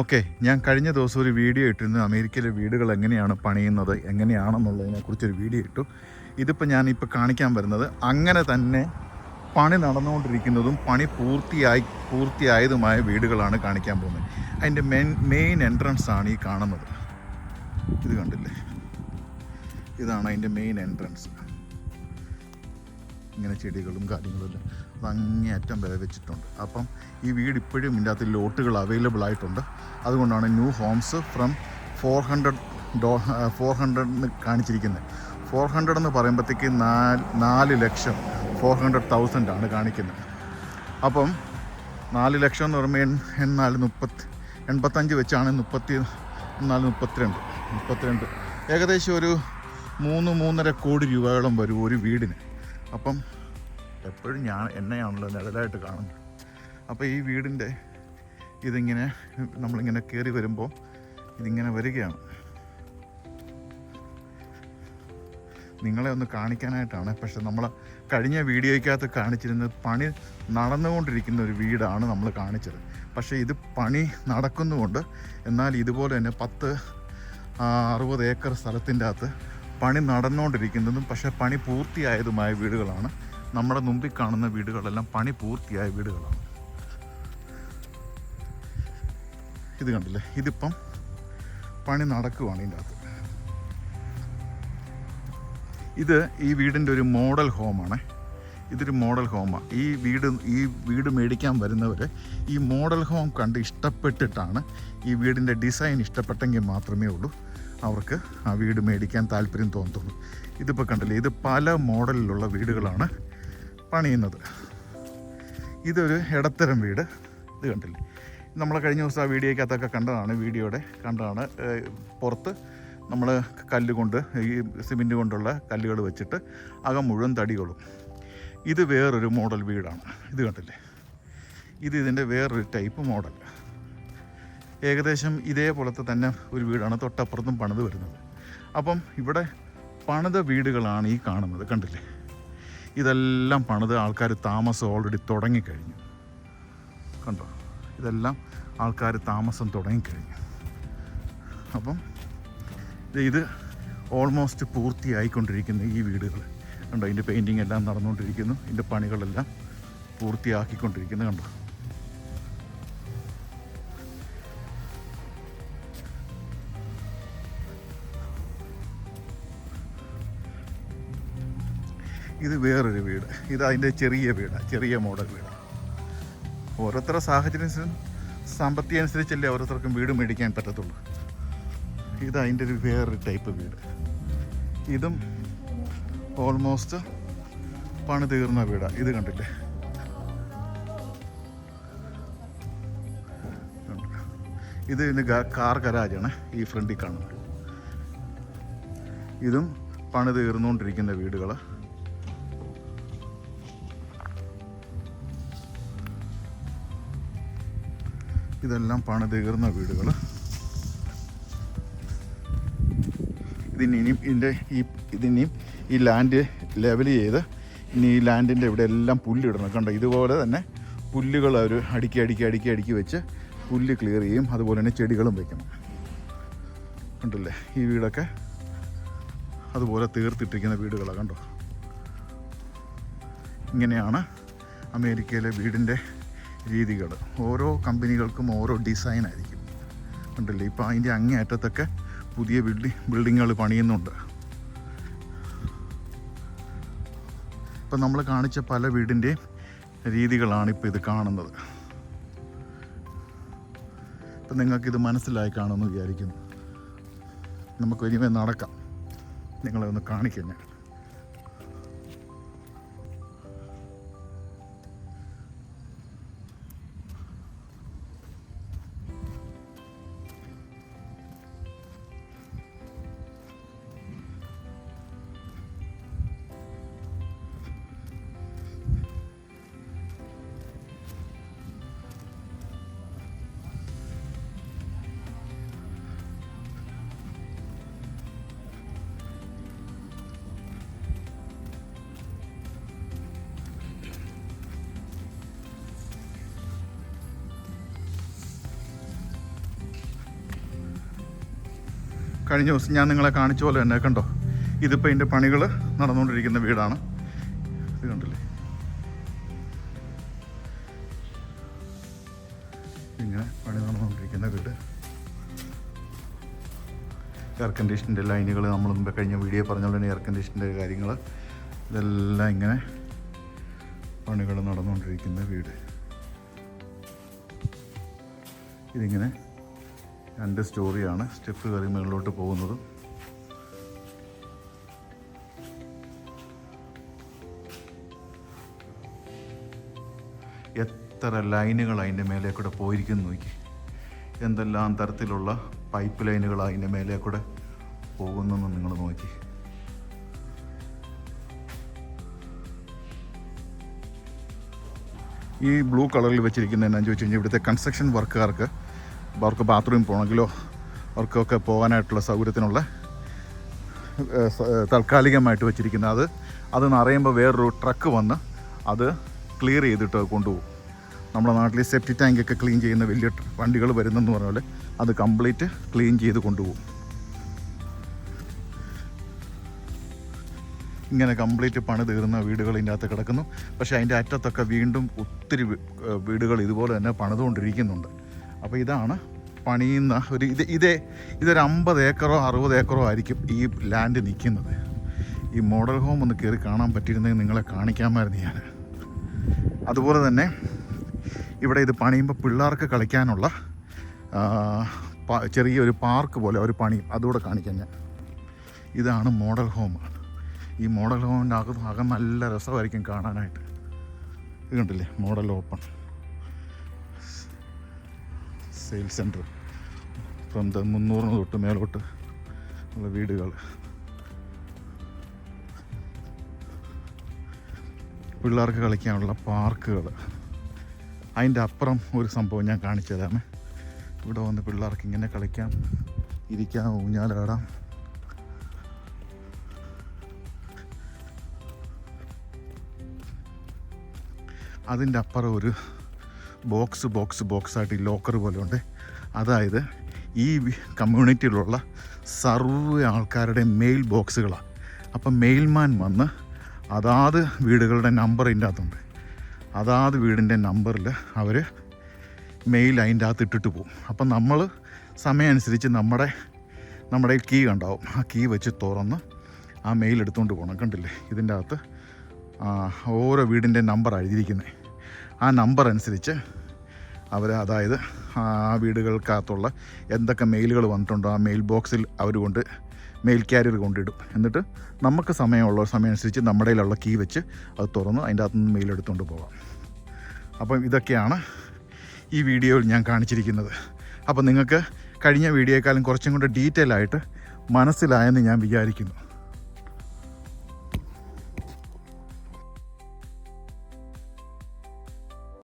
Okay ഞാൻ കഴിഞ്ഞ ദിവസം ഒരു വീഡിയോ ഇട്ടിരുന്നു. അമേരിക്കയിലെ വീടുകൾ എങ്ങനെയാണ് പണിയുന്നത് എങ്ങനെയാണെന്നുള്ളതിനെ കുറിച്ചൊരു വീഡിയോ ഇട്ടു. ഇതിപ്പോൾ ഞാനിപ്പോൾ കാണിക്കാൻ വരുന്നത് അങ്ങനെ തന്നെ പണി നടന്നുകൊണ്ടിരിക്കുന്നതും പണി പൂർത്തിയായി പൂർത്തിയായതുമായ വീടുകളാണ് കാണിക്കാൻ പോകുന്നത്. അതിന്റെ മെയിൻ മെയിൻ എൻട്രൻസ് ആണ് ഈ കാണുന്നത്. ഇത് കണ്ടില്ലേ? ഇതാണ് അതിന്റെ മെയിൻ എൻട്രൻസ്. ഇങ്ങനെ ചെടികളും കാര്യങ്ങളും എല്ലാം. അങ്ങേയറ്റം വരെ വെച്ചിട്ടുണ്ട് അപ്പം ഈ വീട് ഇപ്പോഴും ഇതിന്റെ അകത്ത് ലോട്ടുകൾ അവൈലബിൾ ആയിട്ടുണ്ട്. അതുകൊണ്ടാണ് new homes from four hundred to four hundred എന്ന് കാണിച്ചിരിക്കുന്നത് ഫോർ ഹൺഡ്രഡ് എന്ന് പറയുമ്പോഴത്തേക്ക് നാല് നാല് ലക്ഷം ഫോർ ഹൺഡ്രഡ് തൗസൻഡ് ആണ് കാണിക്കുന്നത് അപ്പം നാല് ലക്ഷം എന്ന് പറയുമ്പോൾ എന്നാൽ മുപ്പത്തി എൺപത്തഞ്ച് വെച്ചാണ് മുപ്പത്തി നാല് മുപ്പത്തിരണ്ട് മുപ്പത്തിരണ്ട്. ഏകദേശം ഒരു മൂന്ന് മൂന്നര കോടി രൂപയോളം വരും ഒരു വീടിന്. അപ്പം എപ്പോഴും ഞാൻ എന്നെയാണല്ലോ നിഴലായിട്ട് കാണുന്നത്. അപ്പോൾ ഈ വീടിന്റെ ഇതിങ്ങനെ നമ്മളിങ്ങനെ കയറി വരുമ്പോൾ ഇതിങ്ങനെ വരികയാണ്. നിങ്ങളെ ഒന്ന് കാണിക്കാനായിട്ടാണ്. പക്ഷെ നമ്മൾ കഴിഞ്ഞ വീഡിയോയ്ക്കകത്ത് കാണിച്ചിരുന്നത് പണി നടന്നുകൊണ്ടിരിക്കുന്ന ഒരു വീടാണ് നമ്മൾ കാണിച്ചത്. പക്ഷേ ഇത് പണി നടക്കുന്നുമുണ്ട്. എന്നാൽ ഇതുപോലെ തന്നെ പത്ത് അറുപത് ഏക്കർ സ്ഥലത്തിന്റെ അകത്ത് പണി നടന്നുകൊണ്ടിരിക്കുന്നതും പക്ഷേ പണി പൂർത്തിയായതുമായ വീടുകളാണ്. നമ്മുടെ മുമ്പിൽ കാണുന്ന വീടുകളെല്ലാം പണി പൂർത്തിയായ വീടുകളാണ്. ഇത് കണ്ടില്ലേ? ഇതിപ്പം പണി നടക്കുവാണ് ഇതിന്റെ അകത്ത് ഇത് ഈ വീടിന്റെ ഒരു മോഡൽ ഹോമാണ്. ഇതൊരു മോഡൽ ഹോമാണ് ഈ വീട് ഈ വീട് മേടിക്കാൻ വരുന്നവർ ഈ മോഡൽ ഹോം കണ്ട് ഇഷ്ടപ്പെട്ടിട്ടാണ് ഈ വീടിന്റെ ഡിസൈൻ ഇഷ്ടപ്പെട്ടെങ്കിൽ മാത്രമേ ഉള്ളൂ. അവർക്ക് ആ വീട് മേടിക്കാൻ താല്പര്യം തോന്നത്തുള്ളൂ. ഇതിപ്പോൾ കണ്ടില്ലേ? ഇത് പല മോഡലിലുള്ള വീടുകളാണ്. പണിയുന്നത്. ഇതൊരു ഇടത്തരം വീട്. ഇത് കണ്ടില്ലേ? നമ്മൾ കഴിഞ്ഞ ദിവസം ആ വീഡിയോയ്ക്കകത്തൊക്കെ കണ്ടതാണ് വീഡിയോയുടെ കണ്ടതാണ്. പുറത്ത് നമ്മൾ കല്ല് കൊണ്ട് ഈ സിമെന്റ് കൊണ്ടുള്ള കല്ലുകൾ വെച്ചിട്ട് അകം മുഴുവൻ തടികളും. ഇത് വേറൊരു മോഡൽ വീടാണ്. ഇത് കണ്ടില്ലേ? ഇത് ഇതിന്റെ വേറൊരു ടൈപ്പ് മോഡൽ. ഏകദേശം ഇതേപോലത്തെ തന്നെ ഒരു വീടാണ് തൊട്ടപ്പുറത്തും പണിത് വരുന്നത്. അപ്പം ഇവിടെ പണിത വീടുകളാണ് ഈ കാണുന്നത്. കണ്ടില്ലേ? ഇതെല്ലാം പണിത് ആൾക്കാർ താമസം ഓൾറെഡി തുടങ്ങിക്കഴിഞ്ഞു. കണ്ടോ? ഇതെല്ലാം ആൾക്കാർ താമസം തുടങ്ങിക്കഴിഞ്ഞു. അപ്പം ഇത് ഓൾമോസ്റ്റ് പൂർത്തിയായിക്കൊണ്ടിരിക്കുന്ന ഈ വീടുകൾ കണ്ടോ? ഇതിന്റെ പെയിന്റിങ് എല്ലാം നടന്നുകൊണ്ടിരിക്കുന്നു ഇതിന്റെ പണികളെല്ലാം പൂർത്തിയാക്കിക്കൊണ്ടിരിക്കുന്നു. കണ്ടോ? ഇത് വേറൊരു വീട്. ഇത് അതിന്റെ ചെറിയ വീടാണ് ചെറിയ മോഡൽ വീട്. ഓരോരുത്തരുടെ സാഹചര്യം സാമ്പത്തികം അനുസരിച്ചല്ലേ ഓരോരുത്തർക്കും വീട് മേടിക്കാൻ പറ്റത്തുള്ളൂ. ഇത് അതിന്റെ ഒരു വേറൊരു ടൈപ്പ് വീട്. ഇതും ഓൾമോസ്റ്റ് പണി തീർന്ന വീടാണ് ഇത് കണ്ടില്ലേ? ഇത് ഇതിന് ഗ- കാർ ഗരാജാണ്. ഈ ഫ്രണ്ടിൽ കാണുന്നത്. ഇതും പണി തീർന്നുകൊണ്ടിരിക്കുന്ന വീടുകൾ ഇതെല്ലാം പണിതീർന്ന വീടുകൾ ഇതിനിയും ഇതിന്റെ ഈ ഇതിനെയും ഈ ലാൻഡ് ലെവൽ ചെയ്ത് ഇനി ഈ ലാൻഡിന്റെ ഇവിടെ എല്ലാം പുല്ലിടണം കണ്ടോ? ഇതുപോലെ തന്നെ പുല്ലുകൾ അവർ അടുക്കി അടുക്കി അടുക്കി അടുക്കി വെച്ച് പുല്ല് ക്ലിയർ ചെയ്യും. അതുപോലെ തന്നെ ചെടികളും വെക്കണം. കണ്ടില്ലേ? ഈ വീടൊക്കെ അതുപോലെ തീർത്തിട്ടിരിക്കുന്ന വീടുകളാണ് കണ്ടോ? ഇങ്ങനെയാണ് അമേരിക്കയിലെ വീടിന്റെ രീതികൾ. ഓരോ കമ്പനികൾക്കും ഓരോ ഡിസൈൻ ആയിരിക്കും. കണ്ടില്ലേ? ഇപ്പോൾ അതിന്റെ അങ്ങേയറ്റത്തൊക്കെ പുതിയ ബിൽഡിംഗ് ബിൽഡിങ്ങുകൾ പണിയുന്നുണ്ട്. ഇപ്പം നമ്മൾ കാണിച്ച പല വീടിന്റെയും രീതികളാണ് ഇപ്പോൾ ഇത് കാണുന്നത്. ഇപ്പം നിങ്ങൾക്കിത് മനസ്സിലായി കാണുമെന്ന് വിചാരിക്കുന്നു. നമുക്ക് ഇനിമേ നടക്കാം. നിങ്ങളെ ഒന്ന് കാണിക്കാം ഞാൻ കഴിഞ്ഞ ദിവസം ഞാൻ നിങ്ങളെ കാണിച്ച പോലെ തന്നെ കണ്ടോ? ഇതിപ്പോൾ ഇതിന്റെ പണികൾ നടന്നുകൊണ്ടിരിക്കുന്ന വീടാണ്. ഇത് കണ്ടില്ലേ? ഇങ്ങനെ പണി നടന്നുകൊണ്ടിരിക്കുന്ന വീട്. എയർ കണ്ടീഷന്റെ ലൈനുകൾ നമ്മൾ മുമ്പ് കഴിഞ്ഞ വീഡിയോ പറഞ്ഞ പോലെ തന്നെ എയർ കണ്ടീഷന്റെ കാര്യങ്ങൾ ഇതെല്ലാം ഇങ്ങനെ പണികൾ നടന്നുകൊണ്ടിരിക്കുന്ന വീട്. ഇതിങ്ങനെ രണ്ട് സ്റ്റോറിയാണ് സ്റ്റെപ്പ് കയറി മുകളിലോട്ട് പോകുന്നത്. എത്ര ലൈനുകൾ അതിന്റെ മേലെ കൂടെ പോയിരിക്കുന്നു നോക്കി. എന്തെല്ലാം തരത്തിലുള്ള പൈപ്പ് ലൈനുകൾ അതിന്റെ മേലെ കൂടെ പോകുന്നെന്ന് നിങ്ങൾ നോക്കി. ഈ ബ്ലൂ കളറിൽ വെച്ചിരിക്കുന്ന എന്നാന്ന് ചോദിച്ചു കഴിഞ്ഞാൽ ഇവിടുത്തെ കൺസ്ട്രക്ഷൻ വർക്കുകാർക്ക് അവർക്ക് ബാത്റൂമിൽ പോകണമെങ്കിലോ അവർക്കൊക്കെ പോകാനായിട്ടുള്ള സൗകര്യത്തിനുള്ള താൽക്കാലികമായിട്ട് വെച്ചിരിക്കുന്ന അത്. അത് നിറയുമ്പോൾ വേറൊരു ട്രക്ക് വന്ന് അത് ക്ലിയർ ചെയ്തിട്ട് കൊണ്ടുപോകും. നമ്മുടെ നാട്ടിൽ സെപ്റ്റി ടാങ്കൊക്കെ ക്ലീൻ ചെയ്യുന്ന വലിയ വണ്ടികൾ വരുന്നെന്ന് പറഞ്ഞ പോലെ അത് കംപ്ലീറ്റ് ക്ലീൻ ചെയ്ത് കൊണ്ടുപോകും. ഇങ്ങനെ കംപ്ലീറ്റ് പണി തീർന്ന വീടുകൾ ഇതിന്റെ അകത്ത് കിടക്കുന്നു. പക്ഷേ അതിന്റെ അറ്റത്തൊക്കെ വീണ്ടും ഒത്തിരി വീടുകൾ ഇതുപോലെ തന്നെ പണിതുകൊണ്ടിരിക്കുന്നുണ്ട്. അപ്പോൾ ഇതാണ് പണിയുന്ന ഒരു ഇത് ഇതേ ഇതൊരു അമ്പത് ഏക്കറോ അറുപത് ഏക്കറോ ആയിരിക്കും ഈ ലാൻഡ് നിൽക്കുന്നത്. ഈ മോഡൽ ഹോം ഒന്ന് കയറി കാണാൻ പറ്റിയിരുന്നെങ്കിൽ നിങ്ങളെ കാണിക്കാമായിരുന്നു ഞാൻ. അതുപോലെ തന്നെ ഇവിടെ ഇത് പണിയുമ്പോൾ പിള്ളേർക്ക് കളിക്കാനുള്ള ചെറിയൊരു പാർക്ക് പോലെ ഒരു പണിയും അതുകൂടെ കാണിക്കാൻ ഞാൻ. ഇതാണ് മോഡൽ ഹോം ഈ മോഡൽ ഹോമിന്റെ അകം അകം നല്ല രസമായിരിക്കും കാണാനായിട്ട്. ഇത് കണ്ടില്ലേ? Model open sale centre. From the മുന്നൂറിന് തൊട്ട് മേലോട്ട് ഉള്ള വീടുകൾ. പിള്ളേർക്ക് കളിക്കാനുള്ള പാർക്കുകൾ. അതിന്റെ അപ്പുറം ഒരു സംഭവം ഞാൻ കാണിച്ചു തരാമേ. ഇവിടെ വന്ന് പിള്ളേർക്ക് ഇങ്ങനെ കളിക്കാം ഇരിക്കാം ഊഞ്ഞാലാടാം. അതിന്റെ അപ്പുറം ഒരു ബോക്സ് ബോക്സ് ബോക്സ് ആയിട്ട് ഈ ലോക്കർ പോലെ ഉണ്ട് അതായത് ഈ കമ്മ്യൂണിറ്റിയിലുള്ള സർവ ആൾക്കാരുടെ മെയിൽ ബോക്സുകളാണ്. അപ്പം മെയിൽമാൻ വന്ന് അതാത് വീടുകളുടെ നമ്പർ ഇതിന്റെ അകത്തുണ്ട്. അതാത് വീടിന്റെ നമ്പറിൽ അവർ മെയിൽ അതിന്റെ അകത്ത് ഇട്ടിട്ട് പോകും. അപ്പം നമ്മൾ സമയം അനുസരിച്ച് നമ്മുടെ നമ്മുടെ കീ ഉണ്ടാവും ആ കീ വെച്ച് തുറന്ന് ആ മെയിൽ എടുത്തുകൊണ്ട് പോകണം കണ്ടില്ലേ? ഇതിന്റെ അകത്ത് ഓരോ വീടിന്റെ നമ്പർ എഴുതിയിരിക്കുന്നത്. ആ നമ്പർ അനുസരിച്ച് അവർ അതായത് ആ വീടുകൾക്കകത്തുള്ള എന്തൊക്കെ മെയിലുകൾ വന്നിട്ടുണ്ടോ ആ മെയിൽ ബോക്സിൽ അവർ കൊണ്ട് മെയിൽ ക്യാരിയർ കൊണ്ടിടും. എന്നിട്ട് നമുക്ക് സമയമുള്ള സമയം അനുസരിച്ച് നമ്മുടെ കയ്യിലുള്ള കീ വെച്ച് അത് തുറന്ന് അതിന്റെ അകത്ത് നിന്ന് മെയിൽ എടുത്തുകൊണ്ട് പോകാം. അപ്പം ഇതൊക്കെയാണ് ഈ വീഡിയോയിൽ ഞാൻ കാണിച്ചിരിക്കുന്നത്. അപ്പം നിങ്ങൾക്ക് കഴിഞ്ഞ വീഡിയോയെക്കാളും കുറച്ചും കൂടെ ഡീറ്റെയിൽ ആയിട്ട് മനസ്സിലായെന്ന് ഞാൻ വിചാരിക്കുന്നു.